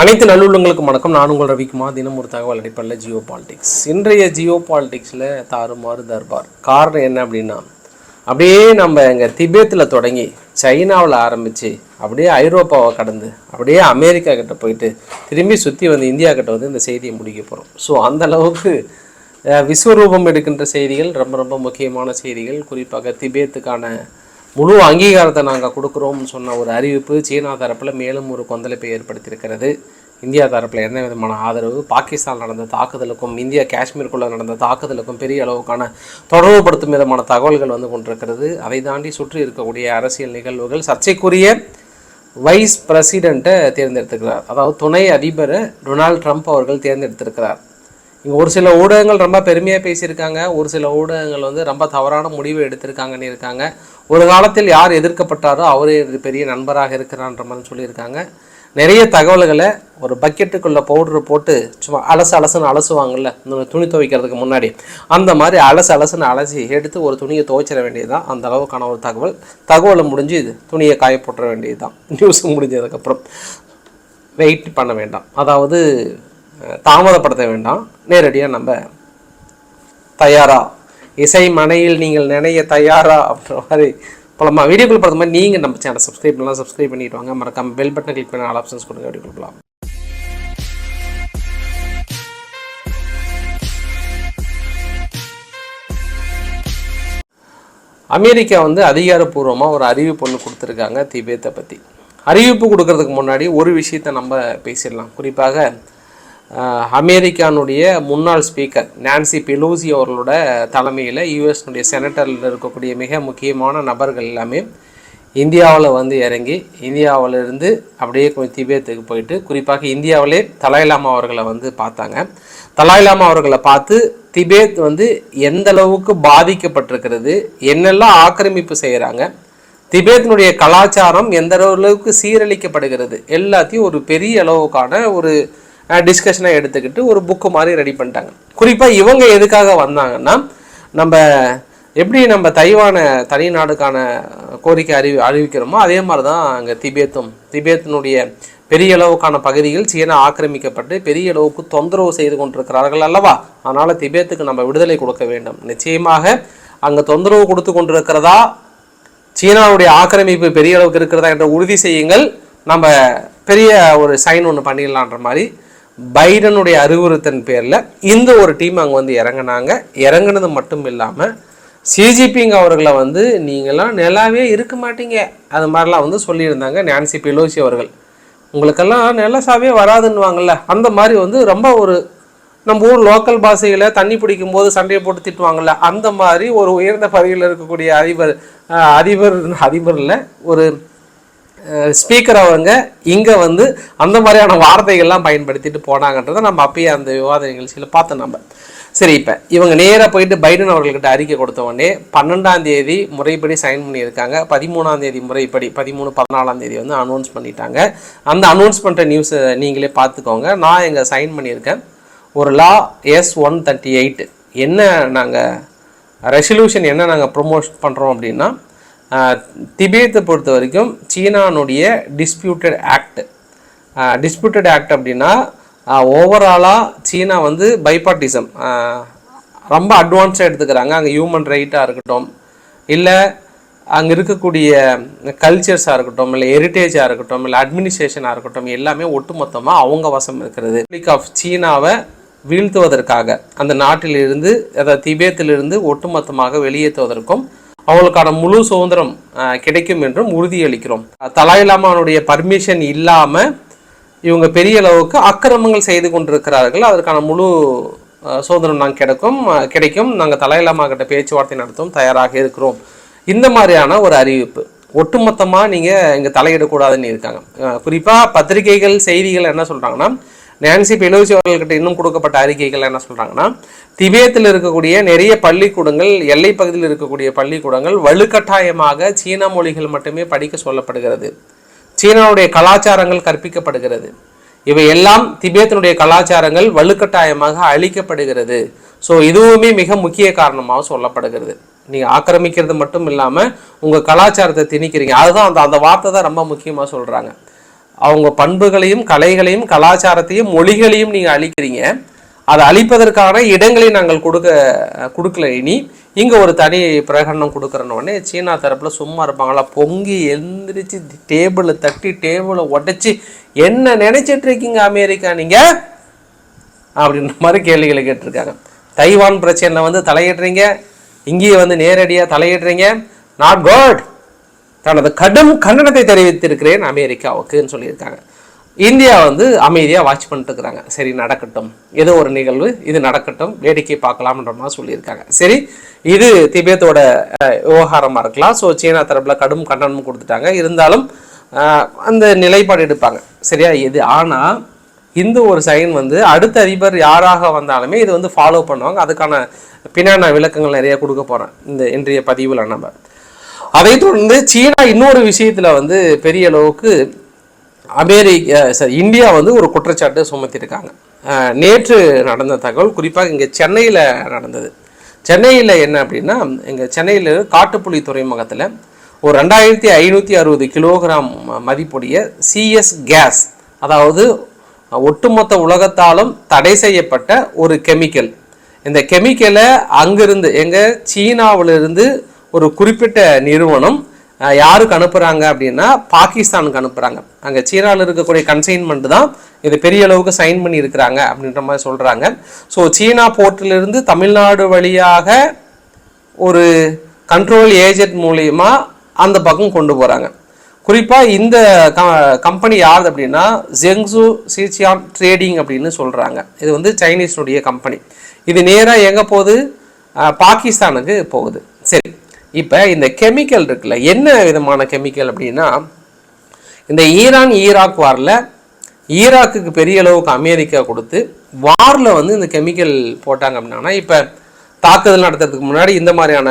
அனைத்து நல்லுள்ளங்களுக்கு வணக்கம். நான் உங்கள் ரவிக்குமார். தினம் ஒரு தகவல் அடிப்படையில் ஜியோ பாலிடிக்ஸ். இன்றைய ஜியோ பாலிடிக்ஸில் தாறுமாறு தர்பார். காரணம் என்ன அப்படின்னா அப்படியே நம்ம இங்கே திபேத்தில் தொடங்கி சைனாவில் ஆரம்பித்து அப்படியே ஐரோப்பாவை கடந்து அப்படியே அமெரிக்கா கிட்ட போயிட்டு திரும்பி சுற்றி வந்து இந்தியா கிட்ட வந்து இந்த செய்தியை முடிக்க போகிறோம் ஸோ அந்த அளவுக்கு விஸ்வரூபம் எடுக்கின்ற செய்திகள் ரொம்ப ரொம்ப முக்கியமான செய்திகள். குறிப்பாக திபேத்துக்கான முழு அங்கீகாரத்தை நாங்கள் கொடுக்குறோம்னு சொன்ன ஒரு அறிவிப்பு சீனா தரப்பில் மேலும் ஒரு கொந்தளிப்பை ஏற்படுத்தியிருக்கிறது. இந்தியா தரப்பில் எந்த விதமான ஆதரவு? பாகிஸ்தான் நடந்த தாக்குதலுக்கும் இந்தியா காஷ்மீருக்குள்ளே நடந்த தாக்குதலுக்கும் பெரிய அளவுக்கான தொடர்புபடுத்தும் விதமான தகவல்கள் வந்து கொண்டிருக்கிறது. அதை தாண்டி சுற்றி இருக்கக்கூடிய அரசியல் நிகழ்வுகள் சர்ச்சைக்குரிய வைஸ் பிரசிடெண்ட்டை தேர்ந்தெடுத்துக்கிறார். அதாவது துணை அதிபரை டொனால்ட் ட்ரம்ப் அவர்கள் தேர்ந்தெடுத்திருக்கிறார். இங்கே ஒரு சில ஊடகங்கள் ரொம்ப பெருமையாக பேசியிருக்காங்க. ஒரு சில ஊடகங்கள் வந்து ரொம்ப தவறான முடிவு எடுத்திருக்காங்கன்னு இருக்காங்க. ஒரு காலத்தில் யார் எதிர்க்கப்பட்டாரோ அவரே ஒரு பெரிய நண்பராக இருக்கிறான்ற மாதிரி சொல்லியிருக்காங்க. நிறைய தகவல்களை ஒரு பக்கெட்டுக்குள்ளே பவுட்ரு போட்டு சும்மா அலசு அலசுன்னு அலசுவாங்கள்ல இந்த துணி துவைக்கிறதுக்கு முன்னாடி. அந்த மாதிரி அலசு அலசுன்னு அலசி எடுத்து ஒரு துணியை துவைச்சிட வேண்டியதுதான். அந்த அளவுக்கான ஒரு தகவல். தகவலை முடிஞ்சு இது துணியை காய போட்டுற வேண்டியதுதான். நியூஸ் முடிஞ்சதுக்கப்புறம். வெயிட் பண்ண வேண்டாம். அதாவது தாமதப்படுத்த வேண்டாம். நேரடியாக நம்ம தயாரா. இசை மனையில் நீங்கள் நினைய தயாரா அப்படின்ற மாதிரி போலமா. வீடியோக்குள்ள பார்த்த மாதிரி நீங்கள் நம்ம சேனல் சப்ஸ்கிரைப் பண்ணலாம். சப்ஸ்கிரைப் பண்ணிட்டு வாங்க. மறக்காம பெல் பட்டனை கிளிக் பண்ணி ஆல் ஆப்ஷன்ஸ் கொடுங்க. வீடியோ கொடுக்கலாம் அமெரிக்கா வந்து அதிகாரப்பூர்வமாக ஒரு அறிவிப்பு ஒன்று கொடுத்துருக்காங்க திபேத்தை பற்றி அறிவிப்பு கொடுக்கறதுக்கு முன்னாடி ஒரு விஷயத்தை நம்ம பேசிடலாம். குறிப்பாக அமெரிக்கானுடைய முன்னாள் ஸ்பீக்கர் நான்சி பெலோசி அவர்களோட தலைமையில் யூஎஸ்னுடைய செனட்டரில் இருக்கக்கூடிய மிக முக்கியமான நபர்கள் எல்லாமே இந்தியாவில் வந்து இறங்கி இந்தியாவிலிருந்து அப்படியே கொஞ்சம் திபேத்துக்கு போயிட்டு குறிப்பாக இந்தியாவிலே தலாய்லாமா அவர்களை வந்து பார்த்தாங்க. தலாய்லாமா அவர்களை பார்த்து திபேத் வந்து எந்த அளவுக்கு பாதிக்கப்பட்டிருக்கிறது என்னெல்லாம் ஆக்கிரமிப்பு செய்கிறாங்க திபேத்தினுடைய கலாச்சாரம் எந்த அளவுக்கு சீரழிக்கப்படுகிறது எல்லாத்தையும் ஒரு பெரிய அளவுக்கான ஒரு டிஸ்கஷனாக எடுத்துக்கிட்டு ஒரு புக்கு மாதிரி ரெடி பண்ணிட்டாங்க. குறிப்பாக இவங்க எதுக்காக வந்தாங்கன்னா நம்ம எப்படி நம்ம தைவான தனி நாடுக்கான கோரிக்கை அறிவி அறிவிக்கிறோமோ அதே மாதிரி தான் அங்கே திபேத்தும் திபேத்தினுடைய பெரிய அளவுக்கான பகுதிகள் சீனா ஆக்கிரமிக்கப்பட்டு பெரிய அளவுக்கு தொந்தரவு செய்து கொண்டிருக்கிறார்கள் அல்லவா? அதனால் திபேத்துக்கு நம்ம விடுதலை கொடுக்க வேண்டும். நிச்சயமாக அங்கே தொந்தரவு கொடுத்து கொண்டிருக்கிறதா? சீனாவுடைய ஆக்கிரமிப்பு பெரிய அளவுக்கு இருக்கிறதா என்ற உறுதி செய்யுங்கள். நம்ம பெரிய ஒரு சைன் ஒன்று பண்ணிடலான்ற மாதிரி பைடனுடைய அறிவுறுத்தன் பேரில் இந்த ஒரு டீம் அங்கே வந்து இறங்குனாங்க. இறங்குனது மட்டும் இல்லாமல் சிஜிபிங் அவர்களை வந்து நீங்களாம் நல்லாவே இருக்க மாட்டீங்க. அது மாதிரிலாம் வந்து சொல்லியிருந்தாங்க நான்சி பெலோசி அவர்கள். உங்களுக்கெல்லாம் நிலசாவே வராதுன்னுவாங்கல்ல. அந்த மாதிரி வந்து ரொம்ப ஒரு நம்ம ஊர் லோக்கல் பாஷையில் தண்ணி பிடிக்கும் போது சண்டையை போட்டு திட்டுவாங்கல்ல. அந்த மாதிரி ஒரு உயர்ந்த பதவியில் இருக்கக்கூடிய அதிபர் அதிபர் அதிபரில் ஒரு ஸ்பீக்கர் அவங்க இங்கே வந்து அந்த மாதிரியான வார்த்தைகள்லாம் பயன்படுத்திட்டு போனாங்கன்றதை நம்ம அப்பயே அந்த விவாத நிகழ்ச்சியில் பார்த்தோம் நம்ம. சரி இப்போ இவங்க நேராக போயிட்டு பைடன் அவர்கள்கிட்ட அறிக்கை கொடுத்த உடனே பன்னெண்டாம் தேதி முறைப்படி சைன் பண்ணியிருக்காங்க. பதிமூணாம் தேதி முறைப்படி பதிமூணு பதினாலாம் தேதி வந்து அனௌன்ஸ் பண்ணிட்டாங்க. அந்த அனௌன்ஸ் பண்ணுற நியூஸை நீங்களே பார்த்துக்கோங்க. நான் எங்கே சைன் பண்ணியிருக்கேன். ஒரு law S one thirty eight என்ன நாங்கள் ரெசல்யூஷன் என்ன நாங்கள் ப்ரொமோட் பண்ணுறோம் அப்படின்னா திபேத்தை பொறுத்த வரைக்கும் சீனானுடைய டிஸ்பியூட்டட் ஆக்ட் டிஸ்பியூட்டட் ஆக்ட் அப்படின்னா ஓவராலாக சீனா வந்து பைபாட்டிசம் ரொம்ப அட்வான்ஸாக எடுத்துக்கிறாங்க. அங்கே ஹியூமன் ரைட்டாக இருக்கட்டும் இல்லை அங்கே இருக்கக்கூடிய கல்ச்சர்ஸாக இருக்கட்டும் இல்லை ஹெரிட்டேஜாக இருக்கட்டும் இல்லை அட்மினிஸ்ட்ரேஷனாக இருக்கட்டும் எல்லாமே ஒட்டுமொத்தமாக அவங்க வசம் இருக்கிறது. ரிப்ளிக் ஆஃப் சீனாவை வீழ்த்துவதற்காக அந்த நாட்டிலிருந்து அதாவது திபேத்திலிருந்து ஒட்டுமொத்தமாக வெளியேற்றுவதற்கும் அவங்களுக்கான முழு சுதந்திரம் கிடைக்கும் என்றும் உறுதியளிக்கிறோம். தலாய் லாமானுடைய பர்மிஷன் இல்லாமல் இவங்க பெரிய அளவுக்கு அக்கிரமங்கள் செய்து கொண்டிருக்கிறார்கள். அதற்கான முழு சோதனம் சுதந்திரம் நாங்கள் கிடைக்கும் கிடைக்கும். நாங்கள் தலாயிலாமா கிட்ட பேச்சுவார்த்தை நடத்தவும் தயாராக இருக்கிறோம். இந்த மாதிரியான ஒரு அறிவிப்பு. ஒட்டுமொத்தமாக நீங்கள் இங்கே தலையிடக்கூடாதுன்னு இருக்காங்க. குறிப்பாக பத்திரிகைகள் செய்திகள் என்ன சொல்கிறாங்கன்னா நான்சி பெலோசி அவர்கள்கிட்ட இன்னும் கொடுக்கப்பட்ட அறிக்கைகள் என்ன சொல்கிறாங்கன்னா திபேத்தில் இருக்கக்கூடிய நிறைய பள்ளிக்கூடங்கள் எல்லை பகுதியில் இருக்கக்கூடிய பள்ளிக்கூடங்கள் வலுக்கட்டாயமாக சீன மொழிகள் மட்டுமே படிக்க சொல்லப்படுகிறது. சீனாவுடைய கலாச்சாரங்கள் கற்பிக்கப்படுகிறது. இவை எல்லாம் திபேத்தினுடைய கலாச்சாரங்கள் வலுக்கட்டாயமாக அழிக்கப்படுகிறது. ஸோ இதுவுமே மிக முக்கிய காரணமாக சொல்லப்படுகிறது. நீங்கள் ஆக்கிரமிக்கிறது மட்டும் இல்லாமல் உங்கள் கலாச்சாரத்தை திணிக்கிறீங்க. அதுதான் அந்த அந்த வார்த்தை தான் ரொம்ப முக்கியமாக சொல்கிறாங்க அவங்க பண்புகளையும் கலைகளையும் கலாச்சாரத்தையும் மொழிகளையும் நீங்கள் அழிக்கிறீங்க. அதை அழிப்பதற்கான இடங்களை நாங்கள் கொடுக்க கொடுக்கல இனி. இங்கே ஒரு தனி பிரகடனம் கொடுக்குறனோடனே சீனா தரப்பில் சும்மா இருப்பாங்களா? பொங்கி எழுந்திரிச்சு டேபிளை தட்டி டேபிளை உடைச்சி என்ன நினைச்சிட்டு இருக்கீங்க அமெரிக்கா நீங்கள் அப்படின்ற மாதிரி கேள்விகளை கேட்டிருக்காங்க. தைவான் பிரச்சனையில் வந்து தலையிடுறீங்க. இங்கேயே வந்து நேரடியாக தலையிடுறீங்க. நாட் குட் தனது கடும் கண்டனத்தை தெரிவித்திருக்கிறேன் அமெரிக்காவுக்குன்னு சொல்லியிருக்காங்க. இந்தியா வந்து அமைதியாக வாட்ச் பண்ணிட்டுருக்குறாங்க சரி நடக்கட்டும். ஏதோ ஒரு நிகழ்வு இது நடக்கட்டும். வேடிக்கை பார்க்கலாம்ன்ற மாதிரி சொல்லியிருக்காங்க. சரி இது திபேத்தோட விவகாரமாக இருக்கலாம். ஸோ சீனா தரப்பில் கடும் கண்டனம் கொடுத்துட்டாங்க. இருந்தாலும் அந்த நிலைப்பாடு எடுப்பாங்க. சரியா? இது ஆனால் இந்த ஒரு சைன் வந்து அடுத்த அதிபர் யாராக வந்தாலுமே இது வந்து ஃபாலோ பண்ணுவாங்க. அதுக்கான பின்னாடி நான் விளக்கங்கள் நிறைய கொடுக்க போகிறேன் இந்த இன்றைய பதிவில் நம்ம. அதை தொடர்ந்து சீனா இன்னொரு விஷயத்தில் வந்து பெரிய அளவுக்கு அமெரிக்க சாரி இந்தியா வந்து ஒரு குற்றச்சாட்டு சுமத்தியிருக்காங்க நேற்று நடந்த தகவல் குறிப்பாக இங்கே சென்னையில் நடந்தது. சென்னையில் என்ன அப்படின்னா இங்கே சென்னையில் காட்டுப்புலி துறைமுகத்தில் ஒரு ரெண்டாயிரத்தி ஐநூற்றி அறுபது கிலோகிராம் மதிப்புடைய சிஎஸ் கேஸ் அதாவது ஒட்டுமொத்த உலகத்தாலும் தடை செய்யப்பட்ட ஒரு கெமிக்கல். இந்த கெமிக்கலை அங்கிருந்து எங்கள் சீனாவிலிருந்து ஒரு குறிப்பிட்ட நிறுவனம் யாருக்கு அனுப்புகிறாங்க அப்படின்னா பாகிஸ்தானுக்கு அனுப்புகிறாங்க அங்கே சீனாவில் இருக்கக்கூடிய கன்சைன்மெண்ட் தான் இது பெரிய அளவுக்கு சைன் பண்ணி இருக்கிறாங்க அப்படின்ற மாதிரி சொல்கிறாங்க ஸோ சீனா போர்ட்டிலிருந்து தமிழ்நாடு வழியாக ஒரு கண்ட்ரோல் ஏஜென்ட் மூலியமா அந்த பக்கம் கொண்டு போகிறாங்க குறிப்பாக இந்த கம்பெனி யார் அப்படின்னா ஜெங்ஸு சீச்சியான் ட்ரேடிங் அப்படின்னு சொல்கிறாங்க இது வந்து சைனீஸ்னுடைய கம்பெனி இது நேராக எங்கே போகுது? பாகிஸ்தானுக்கு போகுது. சரி. இப்போ இந்த கெமிக்கல் இருக்குல்ல என்ன விதமான கெமிக்கல் அப்படின்னா இந்த ஈரான் ஈராக் வாரில் ஈராக்குக்கு பெரிய அளவுக்கு அமெரிக்கா கொடுத்து வாரில் வந்து இந்த கெமிக்கல் போட்டாங்க அப்படின்னா இப்போ தாக்குதல் நடத்துறதுக்கு முன்னாடி இந்த மாதிரியான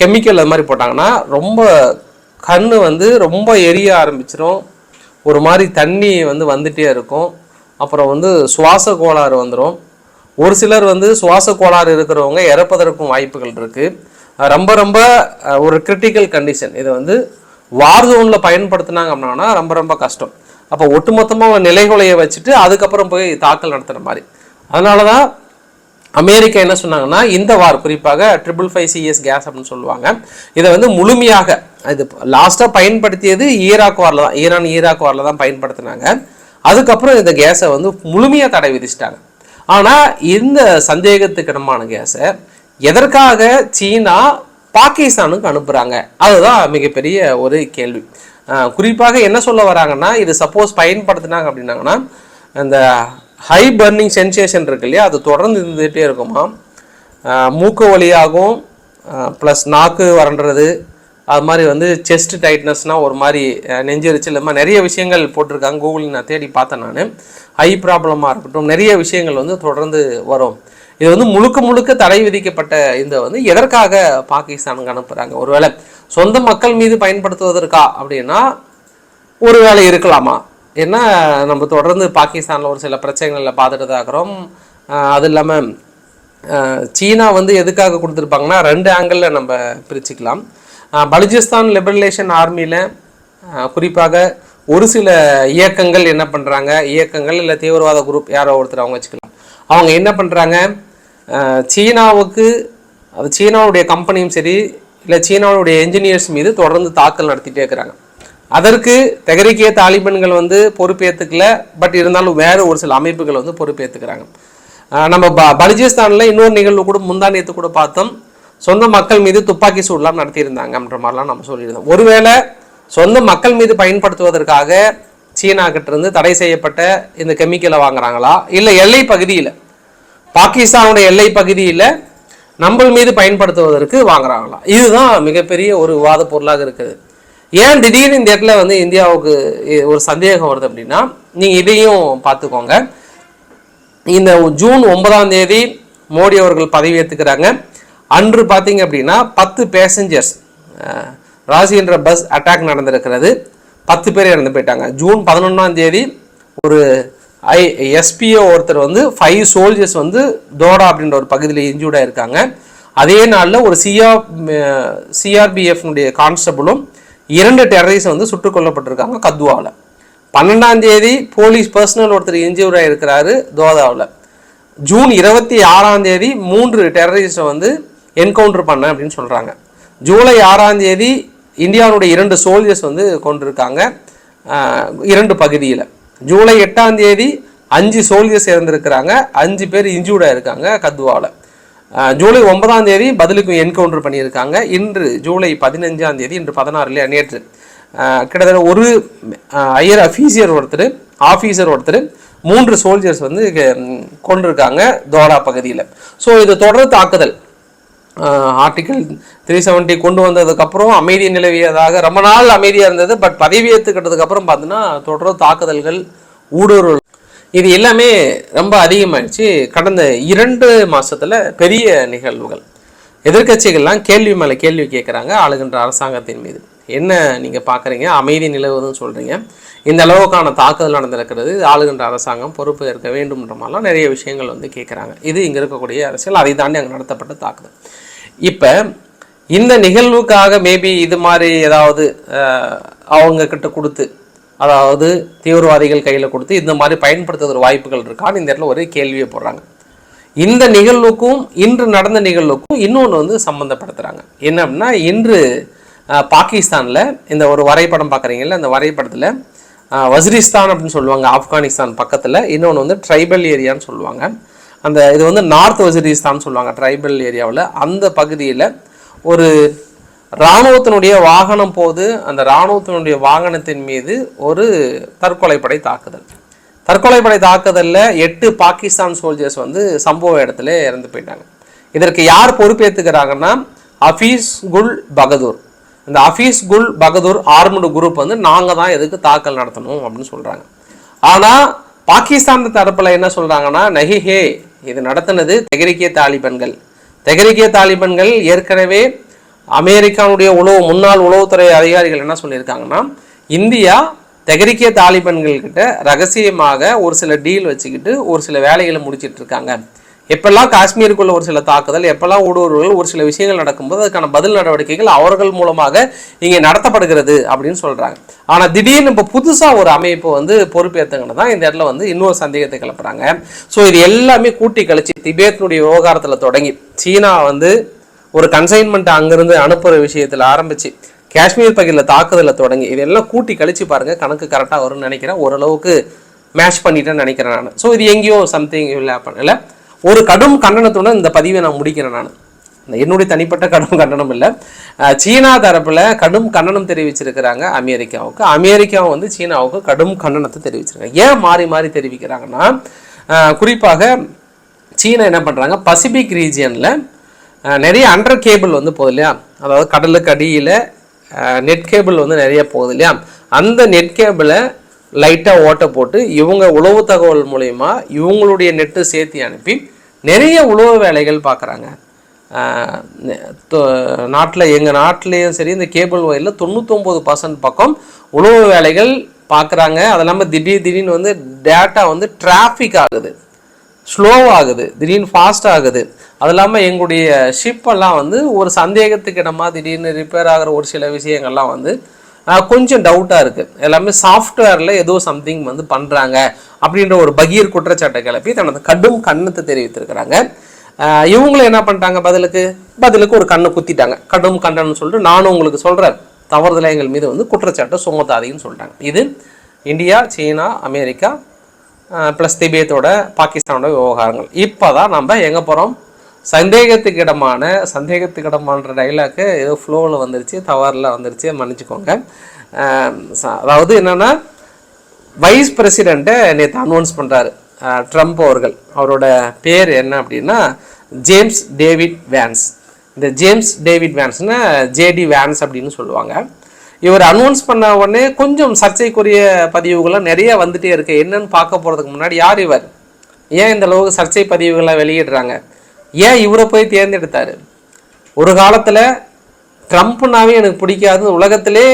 கெமிக்கல் அது மாதிரி போட்டாங்கன்னா ரொம்ப கண் வந்து ரொம்ப எரிய ஆரம்பிச்சிடும் ஒரு மாதிரி தண்ணி வந்து வந்துகிட்டே இருக்கும். அப்புறம் வந்து சுவாச கோளாறு வந்துடும் ஒரு சிலர் வந்து சுவாச கோளாறு இருக்கிறவங்க இறப்பதற்கும் வாய்ப்புகள் இருக்குது ரொம்ப ரொம்ப ஒரு கிரிட்டிக்கல் கண்டிஷன் இதை வந்து வார் ஜோனில் பயன்படுத்தினாங்க அப்படின்னா ரொம்ப ரொம்ப கஷ்டம். அப்போ ஒட்டுமொத்தமாக நிலைகுலையை வச்சுட்டு அதுக்கப்புறம் போய் தாக்கல் நடத்துகிற மாதிரி. அதனால தான் அமெரிக்கா என்ன சொன்னாங்கன்னா இந்த வார் குறிப்பாக ட்ரிபிள் ஃபைவ் சிஎஸ் கேஸ் அப்படின்னு சொல்லுவாங்க. இதை வந்து முழுமையாக இது லாஸ்ட்டாக பயன்படுத்தியது ஈராக் வாரில் தான் ஈரான் ஈராக் வாரில் தான் பயன்படுத்தினாங்க. அதுக்கப்புறம் இந்த கேஸை வந்து முழுமையாக தடை விதிச்சிட்டாங்க. ஆனால் இந்த சந்தேகத்துக்கிடமான கேஸை எதற்காக சீனா பாகிஸ்தானுக்கு அனுப்புகிறாங்க அதுதான் மிகப்பெரிய ஒரு கேள்வி. குறிப்பாக என்ன சொல்ல வராங்கன்னா இது சப்போஸ் பயன்படுத்தினாங்க அப்படின்னாங்கன்னா அந்த ஹை பர்னிங் சென்சேஷன் இருக்கு இல்லையா அது தொடர்ந்து இருந்துகிட்டே இருக்குமா? மூக்கு வழியாகவும் ப்ளஸ் நாக்கு வறண்டுறது அது மாதிரி வந்து செஸ்ட் டைட்னஸ்னால் ஒரு மாதிரி அஹ், நெஞ்செரிச்சல் மாதிரி நிறைய விஷயங்கள் போட்டிருக்காங்க. கூகுளில் நான் தேடி பார்த்தேன் நான். ஹை ப்ராப்ளமாக இருக்கட்டும் நிறைய விஷயங்கள் வந்து தொடர்ந்து வரும். இது வந்து முழுக்க முழுக்க தடை விதிக்கப்பட்ட இந்த வந்து எதற்காக பாகிஸ்தானுக்கு அனுப்புகிறாங்க ஒருவேளை சொந்த மக்கள் மீது பயன்படுத்துவதற்கா அப்படின்னா ஒரு வேலை இருக்கலாமா? ஏன்னா நம்ம தொடர்ந்து பாகிஸ்தானில் ஒரு சில பிரச்சனைகளை பார்த்துட்டு தான் இருக்கிறோம் அது இல்லாமல் சீனா வந்து எதுக்காக கொடுத்துருப்பாங்கன்னா ரெண்டு ஆங்கிளில் நம்ம பிரிச்சுக்கலாம். பலுஜிஸ்தான் லிபரலேஷன் ஆர்மியில் குறிப்பாக ஒரு சில இயக்கங்கள் என்ன பண்ணுறாங்க இயக்கங்கள் இல்லை தீவிரவாத குரூப் யாரோ ஒருத்தர் அவங்க வச்சுக்கலாம். அவங்க என்ன பண்ணுறாங்க சீனாவுக்கு அது சீனாவுடைய கம்பெனியும் சரி இல்லை சீனாவுடைய என்ஜினியர்ஸ் மீது தொடர்ந்து தாக்கல் நடத்திட்டே இருக்கிறாங்க. அதற்கு தெகரிக்கே தாலிபன்கள் வந்து பொறுப்பேற்றுக்கல பட் இருந்தாலும் வேறு ஒரு சில அமைப்புகள் வந்து பொறுப்பேற்றுக்கிறாங்க நம்ம ப பலுஜிஸ்தானில் இன்னொரு நிகழ்வு கூட முந்தானியத்தை கூட பார்த்தோம். சொந்த மக்கள் மீது துப்பாக்கி சூடலாம் நடத்தியிருந்தாங்கன்ற மாதிரிலாம் நம்ம சொல்லியிருந்தோம். ஒருவேளை சொந்த மக்கள் மீது பயன்படுத்துவதற்காக சீனா கிட்டேருந்து தடை செய்யப்பட்ட இந்த கெமிக்கலை வாங்குறாங்களா? இல்லை எல்லை பகுதியில் பாகிஸ்தானுடைய எல்லை பகுதியில் நம்ம மீது பயன்படுத்துவதற்கு வாங்குறாங்களா? இதுதான் மிகப்பெரிய ஒரு விவாத பொருளாக இருக்குது. ஏன் திடீர்னு இந்த இடத்துல வந்து இந்தியாவுக்கு ஒரு சந்தேகம் வருது அப்படின்னா நீங்கள் இதையும் பார்த்துக்கோங்க. இந்த ஜூன் ஒன்பதாம் தேதி மோடி அவர்கள் பதவியேற்றுக்கிறாங்க அன்று பார்த்தீங்க அப்படின்னா பத்து பேசஞ்சர்ஸ் ராசி என்ற பஸ் அட்டாக் நடந்திருக்கிறது. பத்து பேர் இறந்து போயிட்டாங்க. ஜூன் பதினொன்றாம் தேதி ஒரு ஐ எஸ்பிஓ ஒருத்தர் வந்து ஃபைவ் சோல்ஜர்ஸ் வந்து தோடா அப்படின்ற ஒரு பகுதியில் இன்ஜூர்டாக இருக்காங்க அதே நாளில் ஒரு சிஆர் சிஆர்பிஎஃப்னுடைய கான்ஸ்டபிளும் இரண்டு டெரரிஸ் வந்து சுட்டுக் கொல்லப்பட்டிருக்காங்க கத்வாவில் பன்னெண்டாம் தேதி போலீஸ் பர்சனல் ஒருத்தர் இன்ஜூர் இருக்கிறாரு தோதாவில். ஜூன் இருபத்தி ஆறாம் தேதி மூன்று டெரரிஸ்ட்டை வந்து என்கவுண்டர் பண்ண அப்படின்னு சொல்கிறாங்க ஜூலை ஆறாம் தேதி இந்தியாவுடைய இரண்டு சோல்ஜர்ஸ் வந்து கொண்டிருக்காங்க இரண்டு பகுதியில். ஜூலை எட்டாம் தேதி அஞ்சு சோல்ஜர்ஸ் இறந்துருக்கிறாங்க. அஞ்சு பேர் இன்ஜூர்டாக இருக்காங்க கத்வாவில் ஜூலை ஒன்பதாம் தேதி பதிலுக்கு என்கவுண்டர் பண்ணியிருக்காங்க. இன்று ஜூலை பதினஞ்சாம் தேதி இன்று பதினாறுல நேற்று. கிட்டத்தட்ட ஒரு ஐயர் அஃபீசியர் ஒருத்தர் ஆஃபீஸர் ஒருத்தர் மூன்று சோல்ஜர்ஸ் வந்து கொண்டிருக்காங்க தோரா பகுதியில். ஸோ இது தொடர் தாக்குதல். ஆர்டிகல் த்ரீ செவன்ட்டி கொண்டு வந்ததுக்கப்புறம் அமைதி நிலவியதாக ரொம்ப நாள் அமைதியாக இருந்தது பட் பதவி ஏற்றுக்கிட்டதுக்கப்புறம் பார்த்தீங்கன்னா தொடர் தாக்குதல்கள் ஊடுருவல். இது எல்லாமே ரொம்ப அதிகமாயிடுச்சு. கடந்த இரண்டு மாதத்தில் பெரிய நிகழ்வுகள். எதிர்க்கட்சிகள்லாம் கேள்வி மேலே கேள்வி கேட்குறாங்க ஆளுகின்ற அரசாங்கத்தின் மீது. என்ன நீங்கள் பார்க்குறீங்க? அமைதி நிலவுதுன்னு சொல்கிறீங்க இந்த அளவுக்கான தாக்குதல் நடந்திருக்கிறது. ஆளுகின்ற அரசாங்கம் பொறுப்பு ஏற்க வேண்டும்ன்ற மாதிரிலாம் நிறைய விஷயங்கள் வந்து கேட்குறாங்க இது இங்கே இருக்கக்கூடிய அரசியல். அதை தாண்டி அங்கே நடத்தப்பட்ட தாக்குதல். இப்போ இந்த நிகழ்வுக்காக மேபி இது மாதிரி ஏதாவது அவங்கக்கிட்ட கொடுத்து அதாவது தீவிரவாதிகள் கையில் கொடுத்து இந்த மாதிரி பயன்படுத்துகிற வாய்ப்புகள் இருக்கான்னு இந்த இடத்துல ஒரே கேள்வியை போடுறாங்க. இந்த நிகழ்வுக்கும் இன்று நடந்த நிகழ்வுக்கும் இன்னொன்று வந்து சம்மந்தப்படுத்துகிறாங்க என்ன அப்படின்னா இன்று பாகிஸ்தானில் இந்த ஒரு வரைபடம் பார்க்குறீங்கல்ல அந்த வரைபடத்தில் வசிரிஸ்தான் அப்படின்னு சொல்லுவாங்க ஆப்கானிஸ்தான் பக்கத்தில். இன்னொன்று வந்து ட்ரைபல் ஏரியான்னு சொல்லுவாங்க. அந்த இது வந்து நார்த் வசிரிஸ்தான் சொல்லுவாங்க ட்ரைபல் ஏரியாவில். அந்த பகுதியில் ஒரு இராணுவத்தினுடைய வாகனம் போது அந்த இராணுவத்தினுடைய வாகனத்தின் மீது ஒரு தற்கொலைப்படை தாக்குதல். தற்கொலைப்படை தாக்குதலில் எட்டு பாகிஸ்தான் சோல்ஜர்ஸ் வந்து சம்பவ இடத்துல இறந்து போயிட்டாங்க. இதற்கு யார் பொறுப்பேற்றுக்கிறாங்கன்னா ஹஃபீஸ் குல் பகதூர். இந்த அஃபீஸ் குல் பகதூர் ஆர்மடு குரூப் வந்து நாங்கள் தான் எதுக்கு தாக்கல் நடத்தணும் அப்படின்னு சொல்கிறாங்க ஆனால் பாகிஸ்தான் தரப்பில் என்ன சொல்கிறாங்கன்னா நஹிஹே இது நடத்தினது தெகரிக்கிய தாலிபன்கள். தெகரிக்கிய தாலிபன்கள் ஏற்கனவே அமெரிக்காவுடைய உளவு முன்னாள் உளவுத்துறை அதிகாரிகள் என்ன சொல்லியிருக்காங்கன்னா இந்தியா தெகரிக்கிய தாலிபன்கள்கிட்ட ரகசியமாக ஒரு சில டீல் வச்சுக்கிட்டு ஒரு சில வேலைகளை முடிச்சிட்டு இருக்காங்க. எப்பெல்லாம் காஷ்மீருக்குள்ள ஒரு சில தாக்குதல் எப்பெல்லாம் ஊடுருவல் ஒரு சில விஷயங்கள் நடக்கும்போது அதுக்கான பதில் நடவடிக்கைகள் அவர்கள் மூலமாக இங்கே நடத்தப்படுகிறது அப்படின்னு சொல்கிறாங்க ஆனால் திடீர்னு இப்போ புதுசாக ஒரு அமைப்பு வந்து பொறுப்பேற்றுங்கன்னு தான் இந்த இடத்துல வந்து இன்னொரு சந்தேகத்தை கிளப்புறாங்க. ஸோ இது எல்லாமே கூட்டி கழிச்சு திபேத்தினுடைய விவகாரத்தில் தொடங்கி சீனா வந்து ஒரு கன்சைன்மெண்ட் அங்கேருந்து அனுப்புகிற விஷயத்தில் ஆரம்பிச்சு காஷ்மீர் பகுதியில் தாக்குதலை தொடங்கி இதெல்லாம் கூட்டி கழிச்சு பாருங்க கணக்கு கரெக்டாக வரும்னு நினைக்கிறேன். ஓரளவுக்கு மேட்ச் பண்ணிட்டேன்னு நினைக்கிறேன் நான். ஸோ இது எங்கேயோ சம்திங் இல்லை பண்ணல ஒரு கடும் கண்டனத்துடன் இந்த பதிவை நான் முடிக்கிறேன் நான். இந்த என்னுடைய தனிப்பட்ட கடும் கண்டனம் இல்லை. சீனா தரப்பில் கடும் கண்டனம் தெரிவிச்சிருக்கிறாங்க அமெரிக்காவுக்கு. அமெரிக்காவும் வந்து சீனாவுக்கு கடும் கண்டனத்தை தெரிவிச்சிருக்காங்க. ஏன் மாறி மாறி தெரிவிக்கிறாங்கன்னா குறிப்பாக சீனா என்ன பண்ணுறாங்க பசிபிக் ரீஜியனில் நிறைய அண்டர் கேபிள் வந்து போகுது இல்லையா? அதாவது கடலுக்கு அடியில் நெட் கேபிள் வந்து நிறைய போகுது இல்லையா? அந்த நெட் கேபிளை லைட்டாக ஓட்ட போட்டு இவங்க உளவு தகவல் மூலயமா இவங்களுடைய நெட்டு சேர்த்து அனுப்பி நிறைய உழவு வேலைகள் பார்க்குறாங்க. நாட்டில் எங்கள் நாட்டிலையும் சரி இந்த கேபிள் வயலில் தொண்ணூத்தொம்பது பர்சன்ட் பக்கம் உழவு வேலைகள் பார்க்குறாங்க. அது இல்லாமல் திடீர் திடீர்னு வந்து டேட்டா வந்து டிராஃபிக் ஆகுது. ஸ்லோவாகுது ஆகுது. திடீர்னு ஃபாஸ்ட் ஆகுது. அது இல்லாமல் எங்களுடைய ஷிப்பெல்லாம் வந்து ஒரு சந்தேகத்துக்கு இடமா திடீர்னு ரிப்பேர் ஆகிற ஒரு சில விஷயங்கள்லாம் வந்து கொஞ்சம் டவுட்டாக இருக்குது எல்லாமே சாஃப்ட்வேரில் ஏதோ சம்திங் வந்து பண்ணுறாங்க அப்படின்ற ஒரு பகீர் குற்றச்சாட்டை கிளப்பி தனது கடும் கண்ணத்தை தெரிவித்திருக்கிறாங்க. இவங்களும் என்ன பண்ணிட்டாங்க பதிலுக்கு? பதிலுக்கு ஒரு கண்ணை குத்திட்டாங்க. கடும் கண்டனம் சொல்லிட்டு நானும் உங்களுக்கு சொல்கிறேன் தவறுதலை எங்கள் மீது வந்து குற்றச்சாட்டை சுமத்தாதீங்கன்னு சொல்லிட்டாங்க. இது இந்தியா சீனா அமெரிக்கா ப்ளஸ் திபேத்தோட பாகிஸ்தானோட விவகாரங்கள். இப்போ தான் நம்ம எங்கே போகிறோம் சந்தேகத்துக்கு இடமான சந்தேகத்துக்கு இடமான்ற டைலாக்கு ஏதோ ஃப்ளோவில் வந்துருச்சு தவறில் வந்துருச்சு மன்னிச்சுக்கோங்க. அதாவது என்னென்னா வைஸ் பிரசிடெண்ட்டை நேற்று அனௌன்ஸ் பண்ணுறாரு ட்ரம்ப் அவர்கள். அவரோட பேர் என்ன அப்படின்னா ஜேம்ஸ் டேவிட் வேன்ஸ் இந்த ஜேம்ஸ் டேவிட் வேன்ஸ்னா ஜேடி வேன்ஸ் அப்படின்னு சொல்லுவாங்க. இவர் அனௌன்ஸ் பண்ண உடனே கொஞ்சம் சர்ச்சைக்குரிய பதிவுகள்லாம் நிறைய வந்துகிட்டே இருக்குது என்னன்னு பார்க்க போகிறதுக்கு முன்னாடி யார் இவர்? ஏன் இந்த அளவுக்கு சர்ச்சை பதிவுகளை வெளியிடுறாங்க? ஏன் இவரை போய் தேர்ந்தெடுத்தார்? ஒரு காலத்தில் ட்ரம்ப்னாவே எனக்கு பிடிக்காது. உலகத்திலே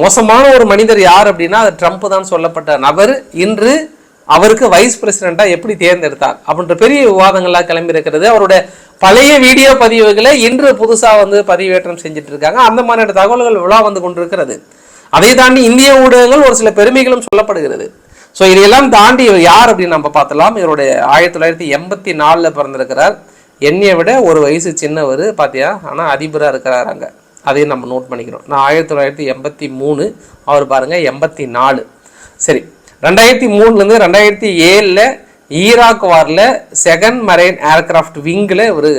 மோசமான ஒரு மனிதர் யார் அப்படின்னா அது ட்ரம்ப் தான் சொல்லப்பட்ட நபர். இன்று அவருக்கு வைஸ் பிரசிடெண்ட்டாக எப்படி தேர்ந்தெடுத்தார் அப்படின்ற பெரிய விவாதங்கள்லாம் கிளம்பியிருக்கிறது. அவருடைய பழைய வீடியோ பதிவுகளை இன்று புதுசாக வந்து பதிவேற்றம் செஞ்சுட்டு இருக்காங்க அந்த மாதிரியான தகவல்கள் விழா வந்து கொண்டிருக்கிறது. அதை தாண்டி இந்திய ஊடகங்கள் ஒரு சில பெருமைகளும் சொல்லப்படுகிறது. ஸோ இதையெல்லாம் தாண்டி இவர் யார் அப்படின்னு நம்ம பார்த்தலாம் இவருடைய ஆயிரத்தி தொள்ளாயிரத்தி எண்பத்தி நாலில் பிறந்திருக்கிறார். என்னையை விட ஒரு வயசு சின்னவர் பார்த்தியா ஆனால் அதிபராக இருக்கிறார் அங்கே. அதையும் நம்ம நோட் பண்ணிக்கிறோம். நான் ஆயிரத்தி தொள்ளாயிரத்தி எண்பத்தி மூணு அவர் பாருங்கள் எண்பத்தி நாலு. சரி ரெண்டாயிரத்தி மூணுலேருந்து ரெண்டாயிரத்தி ஏழில் ஈராக் வாரில் செகண்ட் மரைன் ஏர்கிராஃப்ட் விங்கில் இவர்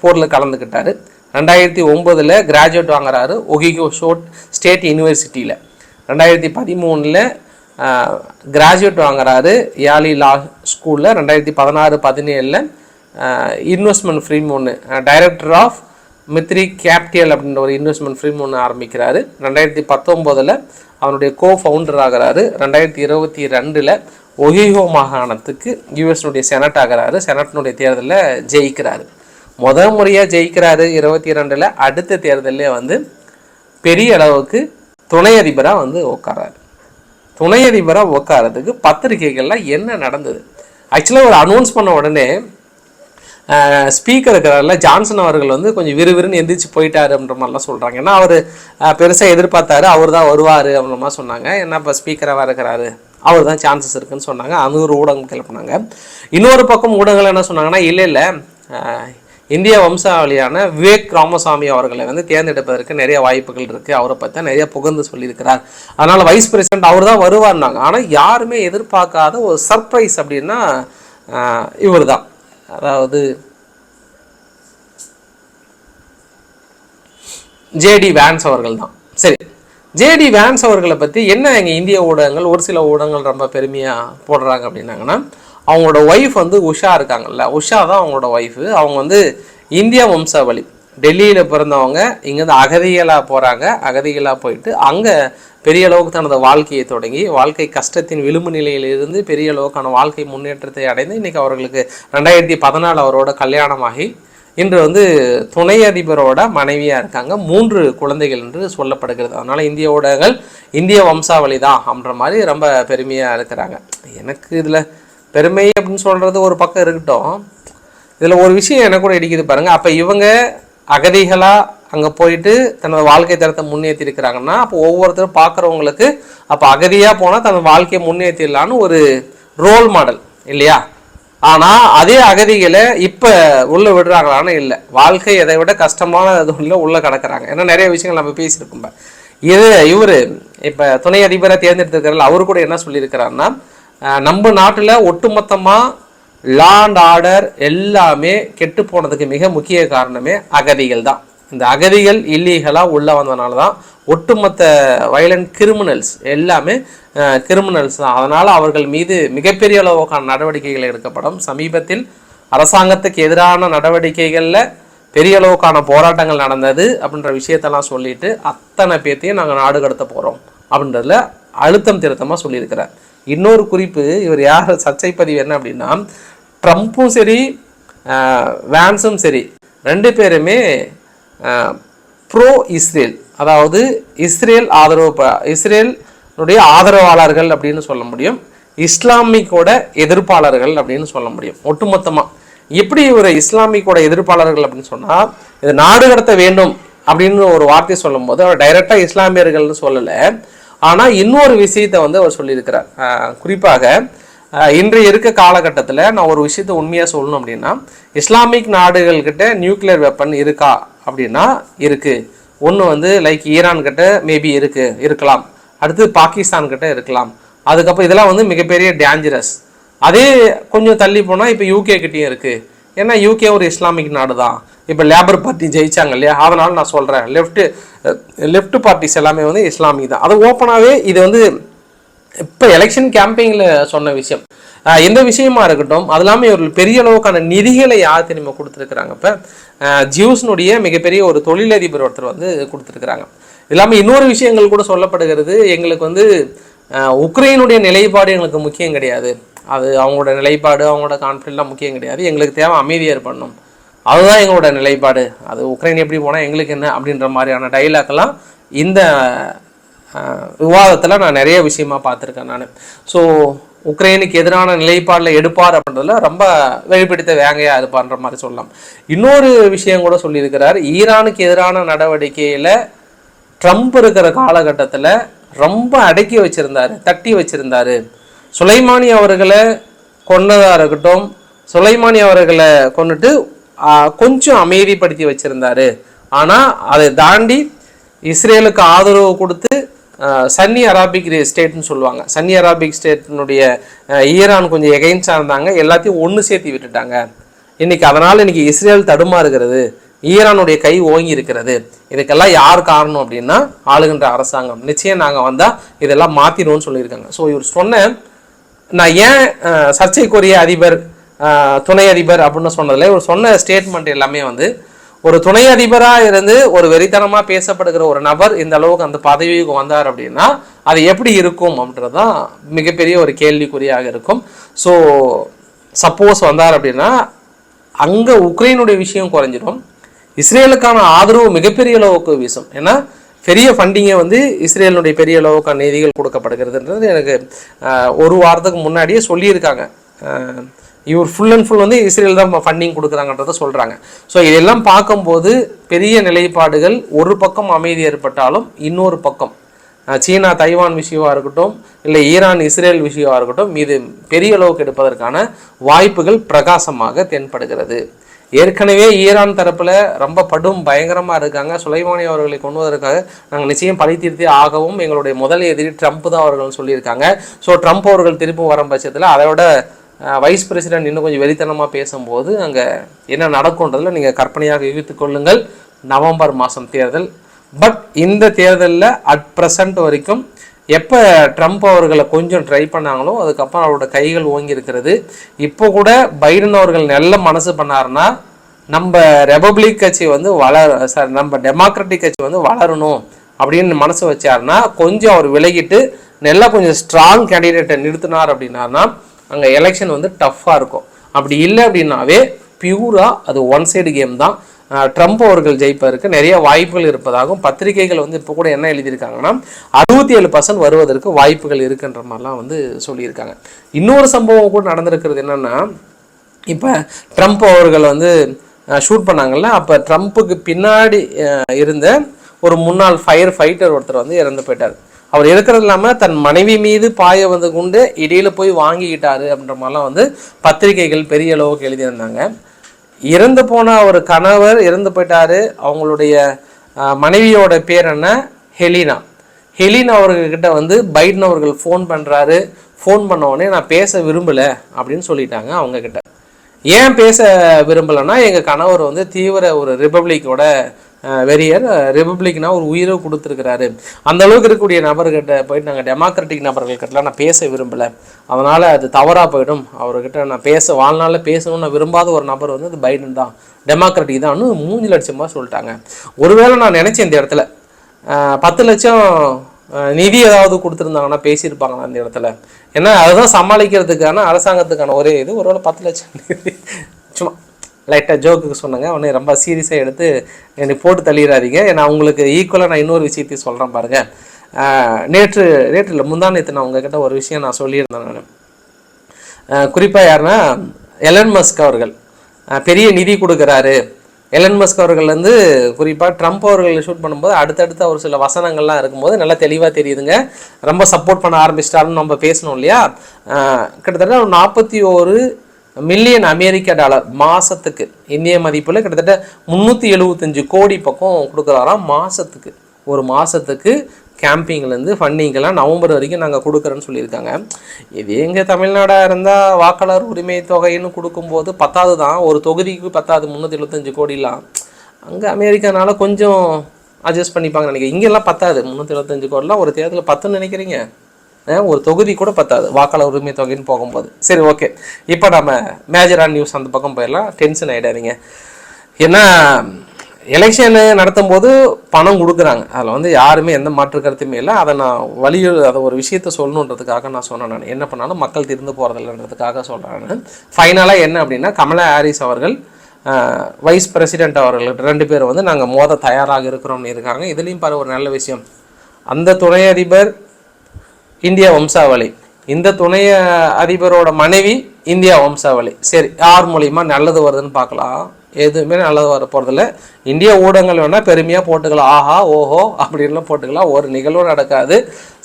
போரில் கலந்துக்கிட்டார் ரெண்டாயிரத்தி ஒம்பதில் கிராஜுவேட் வாங்குறாரு ஒகிகோ ஷோட் ஸ்டேட் யூனிவர்சிட்டியில். ரெண்டாயிரத்தி பதிமூணில் கிராஜுவேட் வாங்குறாரு. யாலி லா ஸ்கூலில் ரெண்டாயிரத்தி பதினாறு பதினேழில் இன்வெஸ்ட்மெண்ட் ஃப்ரீம் ஒன்று டைரக்டர் ஆஃப் மித்ரி கேப்டியல் அப்படின்ற ஒரு இன்வெஸ்ட்மெண்ட் ஃப்ரீம் ஒன்று ஆரம்பிக்கிறாரு. ரெண்டாயிரத்தி பத்தொம்போதில் அவனுடைய கோ ஃபவுண்டர் ஆகிறாரு. ரெண்டாயிரத்தி இருபத்தி ரெண்டில் ஒஹிஹோ மாகாணத்துக்கு யூஎஸ்னுடைய செனட் ஆகிறாரு. செனட்னுடைய தேர்தலில் ஜெயிக்கிறாரு. முத முறையாக ஜெயிக்கிறாரு இருபத்தி ரெண்டில். அடுத்த தேர்தலே வந்து பெரிய அளவுக்கு துணை அதிபராக வந்து உட்காராரு துணை அதிபராக உட்காரதுக்கு பத்திரிகைகளில் என்ன நடந்தது? ஆக்சுவலாக ஒரு அனௌன்ஸ் பண்ண உடனே ஸ்பீக்கர் இருக்கிறாரில் ஜான்சன் அவர்கள் வந்து கொஞ்சம் விறுவிறுன்னு எந்திரிச்சு போயிட்டாருன்ற மாதிரிலாம் சொல்கிறாங்க ஏன்னா அவர் பெருசாக எதிர்பார்த்தாரு அவர் தான் வருவார் அப்படின்ற மாதிரி சொன்னாங்க. என்ன இப்போ ஸ்பீக்கராக இருக்கிறாரு? அவர் தான் சான்சஸ் இருக்குன்னு சொன்னாங்க. அது ஒரு ஊடகம் கிளப்பினாங்க. இன்னொரு பக்கம் ஊடகங்கள் என்ன சொன்னாங்கன்னா இல்லை இல்லை இந்திய வம்சாவளியான விவேக் ராமசாமி அவர்களை வந்து தேர்ந்தெடுப்பதற்கு நிறைய வாய்ப்புகள் இருக்குது அவரை பற்றி நிறைய புகழ்ந்து சொல்லியிருக்கிறார். அதனால் வைஸ் பிரசிடென்ட் அவர் தான் வருவார்னாங்க. ஆனால் யாருமே எதிர்பார்க்காத ஒரு சர்ப்ரைஸ் அப்படின்னா இவர் தான் அதாவது ஜேடி வேன்ஸ் அவர்கள் தான். சரி ஜேடி வேன்ஸ் அவர்களை பற்றி என்ன எங்கள் இந்திய ஊடகங்கள் ஒரு சில ஊடகங்கள் ரொம்ப பெருமையாக போடுறாங்க அப்படின்னாங்கன்னா அவங்களோட ஒய்ஃப் வந்து உஷா இருக்காங்கல்ல உஷா தான் அவங்களோட ஒய்ஃபு அவங்க வந்து இந்திய வம்சாவளி. டெல்லியில் பிறந்தவங்க இங்கேருந்து அகதிகளாக போகிறாங்க அகதிகளாக போயிட்டு அங்கே பெரிய அளவுக்கு தனது வாழ்க்கையை தொடங்கி வாழ்க்கை கஷ்டத்தின் விளிம்பு நிலையிலிருந்து பெரிய அளவுக்கான வாழ்க்கை முன்னேற்றத்தை அடைந்து இன்றைக்கி அவர்களுக்கு ரெண்டாயிரத்தி பதினாலு அவரோட கல்யாணமாகி இன்று வந்து துணை அதிபரோட மனைவியாக இருக்காங்க. மூன்று குழந்தைகள் என்று சொல்லப்படுகிறது. அதனால் இந்திய ஊடகங்கள் இந்திய வம்சாவளி தான் அப்படின்ற மாதிரி ரொம்ப பெருமையாக இருக்கிறாங்க. எனக்கு இதில் பெருமை அப்படின்னு சொல்கிறது ஒரு பக்கம் இருக்கட்டும். இதில் ஒரு விஷயம் எனக்கு கூட இடிக்குது பாருங்கள் அப்போ இவங்க அகதிகளாக அங்கே போயிட்டு தனது வாழ்க்கை தரத்தை முன்னேற்றி இருக்கிறாங்கன்னா அப்போ ஒவ்வொருத்தரும் பார்க்குறவங்களுக்கு அப்போ அகதியாக போனால் தனது வாழ்க்கையை முன்னேற்றிடலான்னு ஒரு ரோல் மாடல் இல்லையா? ஆனால் அதே அகதிகளை இப்போ உள்ளே விடுறாங்களான்னு இல்லை. வாழ்க்கை எதை விட கஷ்டமான உள்ள உள்ளே கிடக்கிறாங்க. ஏன்னா நிறைய விஷயங்கள் நம்ம பேசியிருக்கோம். இது இவர் இப்போ துணை அதிபராக தேர்ந்தெடுத்திருக்கிறார் அவர் கூட என்ன சொல்லியிருக்கிறாருன்னா நம்ம நாட்டில் ஒட்டுமொத்தமாக லா அண்ட் ஆர்டர் எல்லாமே கெட்டு போனதுக்கு மிக முக்கிய காரணமே அகதிகள் தான். இந்த அகதிகள் இல்லீகலாக உள்ளே வந்ததுனால தான் ஒட்டுமொத்த வயலண்ட் கிரிமினல்ஸ் எல்லாமே கிரிமினல்ஸ் தான். அதனால் அவர்கள் மீது மிகப்பெரிய அளவுக்கான நடவடிக்கைகள் எடுக்கப்படும். சமீபத்தில் அரசாங்கத்துக்கு எதிரான நடவடிக்கைகளில் பெரிய அளவுக்கான போராட்டங்கள் நடந்தது அப்படின்ற விஷயத்தெல்லாம் சொல்லிட்டு அத்தனை பேர்த்தையும் நாங்கள் நாடு கடத்த போகிறோம் அப்படின்றதுல அழுத்தம் திருத்தமாக சொல்லியிருக்கிறார். இன்னொரு குறிப்பு இவர் யார் சர்ச்சை பதிவு என்ன அப்படின்னா ட்ரம்ப்பும் சரி வேன்ஸும் சரி ரெண்டு பேருமே ப்ரோ இஸ்ரேல் அதாவது இஸ்ரேல் ஆதரவு இஸ்ரேலுடைய ஆதரவாளர்கள் அப்படின்னு சொல்ல முடியும். இஸ்லாமிக்கோட எதிர்ப்பாளர்கள் அப்படின்னு சொல்ல முடியும் ஒட்டுமொத்தமாக எப்படி ஒரு இஸ்லாமிக்கோட எதிர்ப்பாளர்கள் அப்படின்னு சொன்னால் இது நாடு கடத்த வேண்டும் அப்படின்னு ஒரு வார்த்தை சொல்லும்போது அவர் டைரெக்டாக இஸ்லாமியர்கள்னு சொல்லலை. ஆனால் இன்னொரு விஷயத்தை வந்து அவர் சொல்லியிருக்கிறார். குறிப்பாக இன்று இருக்க காலகட்டத்தில் நான் ஒரு விஷயத்தை உண்மையாக சொல்லணும் அப்படின்னா இஸ்லாமிக் நாடுகள்கிட்ட நியூக்ளியர் வெப்பன் இருக்கா அப்படின்னா இருக்குது ஒன்று வந்து லைக் ஈரான் கிட்ட மேபி இருக்குது இருக்கலாம். அடுத்து பாகிஸ்தான் கிட்ட இருக்கலாம். அதுக்கப்புறம் இதெல்லாம் வந்து மிகப்பெரிய டேஞ்சரஸ் அதே கொஞ்சம் தள்ளி போனால் இப்போ யூகே கிட்டேயும் இருக்குது ஏன்னா யூகே ஒரு இஸ்லாமிக் நாடு தான் இப்போ லேபர் பார்ட்டி ஜெயிச்சாங்க இல்லையா? அதனால நான் சொல்கிறேன் லெஃப்ட்டு லெஃப்ட் பார்ட்டிஸ் எல்லாமே வந்து இஸ்லாமிக் தான். அது ஓப்பனாகவே இது வந்து இப்போ எலெக்ஷன் கேம்பெயினில் சொன்ன விஷயம். எந்த விஷயமா இருக்கட்டும் அது இல்லாமல் இவர்கள் பெரிய அளவுக்கான நிதிகளை யார் தெரியுமா கொடுத்துருக்குறாங்க இப்போ? ஜியூஸ்னுடைய மிகப்பெரிய ஒரு தொழிலதிபர் ஒருத்தர் வந்து கொடுத்துருக்குறாங்க. இல்லாமல் இன்னொரு விஷயங்கள் கூட சொல்லப்படுகிறது. எங்களுக்கு வந்து உக்ரைனுடைய நிலைப்பாடு எங்களுக்கு முக்கியம் கிடையாது. அது அவங்களோட நிலைப்பாடு அவங்களோட கான்ஃபிடென்ட்லாம் முக்கியம் கிடையாது. எங்களுக்கு தேவை அமைதியாக பண்ணணும் அதுதான் எங்களோட நிலைப்பாடு. அது உக்ரைன் எப்படி போனால் எங்களுக்கு என்ன அப்படின்ற மாதிரியான டைலாக்லாம் இந்த விவாதத்தில் நான் நிறைய விஷயமா பார்த்துருக்கேன் நான். ஸோ உக்ரைனுக்கு எதிரான நிலைப்பாடில் எடுப்பார் அப்படின்றதுல ரொம்ப வெளிப்படுத்த வேங்கையாக இருப்பார்ன்ற மாதிரி சொல்லலாம். இன்னொரு விஷயம் கூட சொல்லியிருக்கிறார். ஈரானுக்கு எதிரான நடவடிக்கையில் ட்ரம்ப் இருக்கிற காலகட்டத்தில் ரொம்ப அடக்கி வச்சுருந்தார் தட்டி வச்சுருந்தார். சுலைமானி அவர்களை கொன்னதாக இருக்கட்டும் சுலைமானி அவர்களை கொண்டுட்டு கொஞ்சம் அமைதிப்படுத்தி வச்சுருந்தாரு. ஆனால் அதை தாண்டி இஸ்ரேலுக்கு ஆதரவு கொடுத்து சன்னி அராபிக் ஸ்டேட்னு சொல்லுவாங்க. சன்னி அராபிக் ஸ்டேட்டினுடைய ஈரான் கொஞ்சம் எகைன்ஸ்டாக இருந்தாங்க. எல்லாத்தையும் ஒன்று சேர்த்து விட்டுட்டாங்க. இன்றைக்கி அதனால் இன்றைக்கி இஸ்ரேல் தடுமாறுகிறது. ஈரானுடைய கை ஓங்கி இருக்கிறது. இதுக்கெல்லாம் யார் காரணம் அப்படின்னா ஆளுகின்ற அரசாங்கம். நிச்சயம் நாங்கள் வந்தால் இதெல்லாம் மாற்றிடுவோம்னு சொல்லியிருக்காங்க. ஸோ இவர் சொன்ன நான் ஏன் சர்ச்சைக்குரிய அதிபர் துணை அதிபர் அப்படின்னு சொன்னதில் இவர் சொன்ன ஸ்டேட்மெண்ட் எல்லாமே வந்து ஒரு துணை அதிபராக இருந்து ஒரு வெறித்தனமாக பேசப்படுகிற ஒரு நபர் இந்த அளவுக்கு அந்த பதவிக்கு வந்தார் அப்படின்னா அது எப்படி இருக்கும் அப்படின்றது தான் மிகப்பெரிய ஒரு கேள்விக்குறியாக இருக்கும். ஸோ சப்போஸ் வந்தார் அப்படின்னா அங்கே உக்ரைனுடைய விஷயம் குறைஞ்சிடும். இஸ்ரேலுக்கான ஆதரவு மிகப்பெரிய அளவுக்கு வீசும். ஏன்னா பெரிய ஃபண்டிங்கை வந்து இஸ்ரேலினுடைய பெரிய அளவுக்கான நிதிகள் கொடுக்கப்படுகிறதுன்றது எனக்கு ஒரு வாரத்துக்கு முன்னாடியே சொல்லியிருக்காங்க. இவர் ஃபுல் அண்ட் ஃபுல் வந்து இஸ்ரேல் தான் ஃபண்டிங் கொடுக்குறாங்கன்றத சொல்கிறாங்க ஸோ இதெல்லாம் பார்க்கும்போது பெரிய நிலைப்பாடுகள் ஒரு பக்கம் அமைதி ஏற்பட்டாலும் இன்னொரு பக்கம் சீனா தைவான் விஷயமாக இருக்கட்டும் இல்லை ஈரான் இஸ்ரேல் விஷயமாக இருக்கட்டும் இது பெரிய அளவுக்கு எடுப்பதற்கான வாய்ப்புகள் பிரகாசமாக தென்படுகிறது. ஏற்கனவே ஈரான் தரப்பில் ரொம்ப படும் பயங்கரமாக இருக்காங்க. சுலைமானி அவர்களை கொண்டுவதற்காக நாங்கள் நிச்சயம் பழி தீர்த்தே ஆகவும் எங்களுடைய முதல் எதிரி ட்ரம்ப் தான் அவர்கள் சொல்லியிருக்காங்க. ஸோ ட்ரம்ப் அவர்கள் திரும்ப வரும் பட்சத்தில் அதோட வைஸ் பிரசிடென்ட் இன்னும் கொஞ்சம் வெளித்தனமாக பேசும்போது அங்கே என்ன நடக்கும்ன்றதில் நீங்கள் கற்பனையாக யூகித்துக் கொள்ளுங்கள். நவம்பர் மாதம் தேர்தல். பட் இந்த தேர்தலில் அட் ப்ரெசண்ட் வரைக்கும் எப்போ ட்ரம்ப் அவர்களை கொஞ்சம் ட்ரை பண்ணாங்களோ அதுக்கப்புறம் அவரோட கைகள் ஓங்கி இருக்கிறது. இப்போ கூட பைடன் அவர்கள் நல்ல மனசு பண்ணாருன்னா நம்ம ரெபப்ளிக் கட்சி வந்து வளர சார் நம்ம டெமோக்ராட்டிக் கட்சி வந்து வளரணும் அப்படின்னு மனசு வச்சாருன்னா கொஞ்சம் அவர் விலகிட்டு நல்லா கொஞ்சம் ஸ்ட்ராங் கேண்டிடேட்டை நிறுத்தினார் அப்படின்னாருன்னா அங்கே எலெக்ஷன் வந்து டஃப்பாக இருக்கும். அப்படி இல்லை அப்படின்னாவே பியூராக அது ஒன் சைடு கேம் தான். ட்ரம்ப் அவர்கள் ஜெயிப்பதற்கு நிறைய வாய்ப்புகள் இருப்பதாகவும் பத்திரிகைகள் வந்து இப்போ கூட என்ன எழுதியிருக்காங்கன்னா அறுபத்தி ஏழு பர்சன்ட் வருவதற்கு வாய்ப்புகள் இருக்குன்ற மாதிரிலாம் வந்து சொல்லியிருக்காங்க. இன்னொரு சம்பவம் கூட நடந்திருக்கிறது என்னன்னா இப்போ ட்ரம்ப் அவர்கள் வந்து ஷூட் பண்ணாங்கல்ல அப்போ ட்ரம்ப்புக்கு பின்னாடி இருந்த ஒரு முன்னாள் ஃபயர் ஃபைட்டர் ஒருத்தர் வந்து இறந்து போயிட்டார். அவர் இருக்கிறது இல்லாமல் தன் மனைவி மீது பாய வந்து கொண்டு இடையில் போய் வாங்கிக்கிட்டாரு அப்படின்ற மாதிரிலாம் வந்து பத்திரிகைகள் பெரிய அளவுக்கு எழுதியிருந்தாங்க. இறந்து போன ஒரு கணவர் இறந்து போயிட்டாரு. அவங்களுடைய மனைவியோட பேர் என்ன? ஹெலினா. ஹெலினா அவர்கிட்ட வந்து பைடன் அவர்கள் ஃபோன் பண்ணுறாரு ஃபோன் பண்ண உடனே நான் பேச விரும்பலை அப்படின்னு சொல்லிட்டாங்க அவங்கக்கிட்ட ஏன் பேச விரும்பலைன்னா எங்கள் கணவர் வந்து தீவிர ஒரு ரிப்பப்ளிக்கோட வெறியர் ரிப்பப்ளிக்னா ஒரு உயிரை கொடுத்துருக்கிறாரு. அந்த அளவுக்கு இருக்கக்கூடிய நபர்கிட்ட போயிட்டு நாங்கள் டெமோக்ராட்டிக் நபர்கள்கிட்டலாம் நான் பேச விரும்பலை. அதனால் அது தவறாக போயிடும். அவர்கிட்ட நான் பேச வாழ்நாளில் பேசணும்னு நான் விரும்பாத ஒரு நபர் வந்து அது பைடன் தான். டெமோக்ராட்டிக் தான் மூஞ்சு லட்சமாக சொல்லிட்டாங்க. ஒருவேளை நான் நினச்சேன் இந்த இடத்துல. பத்து லட்சம் நிதி ஏதாவது கொடுத்துருந்தாங்கன்னா பேசியிருப்பாங்களா அந்த இடத்துல. ஏன்னா அதுதான் சமாளிக்கிறதுக்கான அரசாங்கத்துக்கான ஒரே இது. ஒருவேளை பத்து லட்சம் நிதி. சும்மா. லைட்டாக ஜோக்குக்கு சொன்னேங்க. உடனே ரொம்ப சீரியஸாக எடுத்து என்னை போட்டு தள்ளிடாதீங்க ஏன்னா உங்களுக்கு ஈக்குவலாக நான் இன்னொரு விஷயத்தையும் சொல்கிறேன் பாருங்கள் நேற்று நேற்று இல்லை முந்தா நேற்று நான் உங்ககிட்ட ஒரு விஷயம் நான் சொல்லியிருந்தேன் நான். குறிப்பாக யாருன்னா எலன் மஸ்க் அவர்கள். பெரிய நிதி கொடுக்குறாரு. எலன் மஸ்க் அவர்கள் வந்து குறிப்பாக ட்ரம்ப் அவர்கள் ஷூட் பண்ணும்போது அடுத்தடுத்து ஒரு சில வசனங்கள்லாம் இருக்கும்போது நல்லா தெளிவாக தெரியுதுங்க. ரொம்ப சப்போர்ட் பண்ண ஆரம்பிச்சிட்டாருன்னு நம்ம பேசணும் இல்லையா? கிட்டத்தட்ட ஒரு நாற்பத்தி ஒரு மில்லியன் அமெரிக்க டாலர் மாதத்துக்கு இந்திய மதிப்பில் கிட்டத்தட்ட முந்நூற்றி எழுபத்தஞ்சு கோடி பக்கம் கொடுக்குறாராம் மாதத்துக்கு ஒரு மாதத்துக்கு கேம்பிங்லேருந்து ஃபண்டிங்கெல்லாம் நவம்பர் வரைக்கும் நாங்கள் கொடுக்குறோன்னு சொல்லியிருக்காங்க. இது எங்கள் தமிழ்நாடாக இருந்தால் வாக்காளர் உரிமை தொகைன்னு கொடுக்கும்போது பத்தாவது தான். ஒரு தொகுதிக்கு பத்தாவது முந்நூற்றி எழுபத்தஞ்சு கோடிலாம். அங்கே அமெரிக்கானால கொஞ்சம் அட்ஜஸ்ட் பண்ணிப்பாங்க நினைக்கிறேன். இங்கெல்லாம் பத்தாது. முந்நூற்றி எழுபத்தஞ்சு கோடிலாம் ஒரு தேர்தலில் பத்துன்னு நினைக்கிறீங்க? ஒரு தொகுதி கூட பத்தாது. வாக்காளர் உரிமை தொகைன்னு போகும்போது. சரி ஓகே இப்போ நம்ம மேஜரான நியூஸ் அந்த பக்கம் போயிடலாம். டென்ஷன் ஆகிடாதீங்க ஏன்னா எலெக்ஷன் நடத்தும் போது பணம் கொடுக்குறாங்க. அதில் வந்து யாருமே எந்த மாற்று கருத்துமே இல்லை. அதை நான் வலியு அதை ஒரு விஷயத்த சொல்லணுன்றதுக்காக நான் சொன்னேன் நான். என்ன பண்ணாலும் மக்கள் திருந்து போகிறதில்லன்றதுக்காக சொல்கிறேன் நான். ஃபைனலாக என்ன அப்படின்னா கமலா ஹாரிஸ் அவர்கள் வைஸ் பிரசிடென்ட் அவர்கள் ரெண்டு பேரும் வந்து நாங்கள் மோத தயாராக இருக்கிறோம்னு இருக்காங்க. இதுலேயும் பாரு ஒரு நல்ல விஷயம். அந்த துணை அதிபர் இந்தியா வம்சாவளி. இந்த துணை அதிபரோட மனைவி இந்தியா வம்சாவளி. சரி யார் மூலியமாக நல்லது வருதுன்னு பார்க்கலாம். எதுவுமே நல்லது வர போகிறதில்ல இந்திய ஊடகங்கள் வேணால் பெருமையாக போட்டுக்கலாம். ஆஹா ஓஹோ அப்படின்லாம் போட்டுக்கலாம். ஒரு நிகழ்வும் நடக்காது.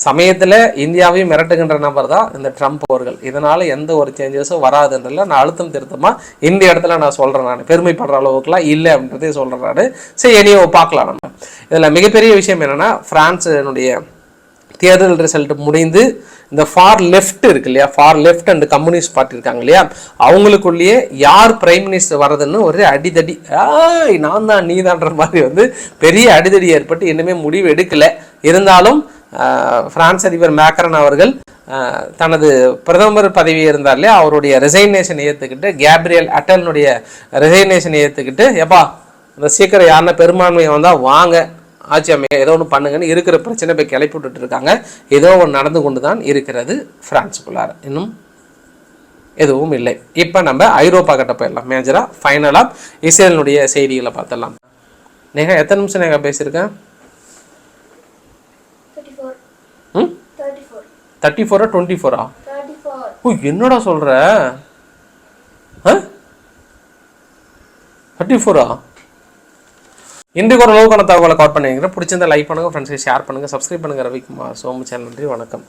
சமயத்தில் இந்தியாவையும் மிரட்டுகின்ற நபர் தான் இந்த ட்ரம்ப் அவர்கள். இதனால் எந்த ஒரு சேஞ்சஸும் வராதுன்றல நான் அழுத்தம் திருத்தமாக இந்த இடத்துல நான் சொல்கிறேன் நான். பெருமைப்படுற அளவுக்குலாம் இல்லை அப்படின்றதே சொல்கிறேன் நான். சரி இனியோ பார்க்கலாம் நம்ம. இதில் மிகப்பெரிய விஷயம் என்னென்னா ஃப்ரான்ஸினுடைய தேர்தல் ரிசல்ட் முடிந்து இந்த ஃபார் லெஃப்ட் இருக்கு இல்லையா? Far left and communist party இருக்காங்க இல்லையா? அவங்களுக்குள்ளேயே யார் பிரைம் மினிஸ்டர் வரதுன்னு ஒரு அடிதடி. ஆய் நான் தான் நீ தான்ற மாதிரி வந்து பெரிய அடிதடி ஏற்பட்டு இன்னுமே முடிவு எடுக்கலை. இருந்தாலும் பிரான்ஸ் அதிபர் மேக்ரன் அவர்கள் தனது பிரதமர் பதவி இருந்தார் இல்லையா? அவருடைய ரெசைனேஷன் ஏற்றுக்கிட்டு கேப்ரியல் அட்டல்னுடைய ரெசைனேஷன் ஏற்றுக்கிட்டு எப்பா இந்த சீக்கிரம் யாருன்னா பெரும்பான்மையை வந்தால் வாங்க. ஆட்சி அமைக்க ஏதோ ஒன்று பண்ணுங்கன்னு இருக்கிற பிரச்சனை போய் கிளப்பி விட்டுட்டு இருக்காங்க. ஏதோ ஒன்று நடந்து கொண்டு தான் இருக்கிறது பிரான்ஸுக்குள்ளார இன்னும் எதுவும் இல்லை. இப்போ நம்ம ஐரோப்பா கிட்ட போயிடலாம். மேஜராக ஃபைனலாக இஸ்ரேலினுடைய செய்திகளை பார்த்துடலாம். நேகா எத்தனை நிமிஷம் நேகா பேசியிருக்கேன்? தேர்ட்டி ஃபோர் டுவெண்ட்டி ஃபோர் ஓ என்னடா சொல்கிற ஆ? தேர்ட்டி ஃபோரா இன்றைக்கு ஒரு லோகன தகவலை கவர் பண்ணிக்கிறேன் பிடிச்சிருந்தா லைக் பண்ணுங்கள் ஃப்ரெண்ட்ஸ்க்கு ஷேர் பண்ணுங்கள் சப்ஸ்கிரைப் பண்ணுங்கள் ரவிக்குமார் சோமு சேனல் நன்றி வணக்கம்.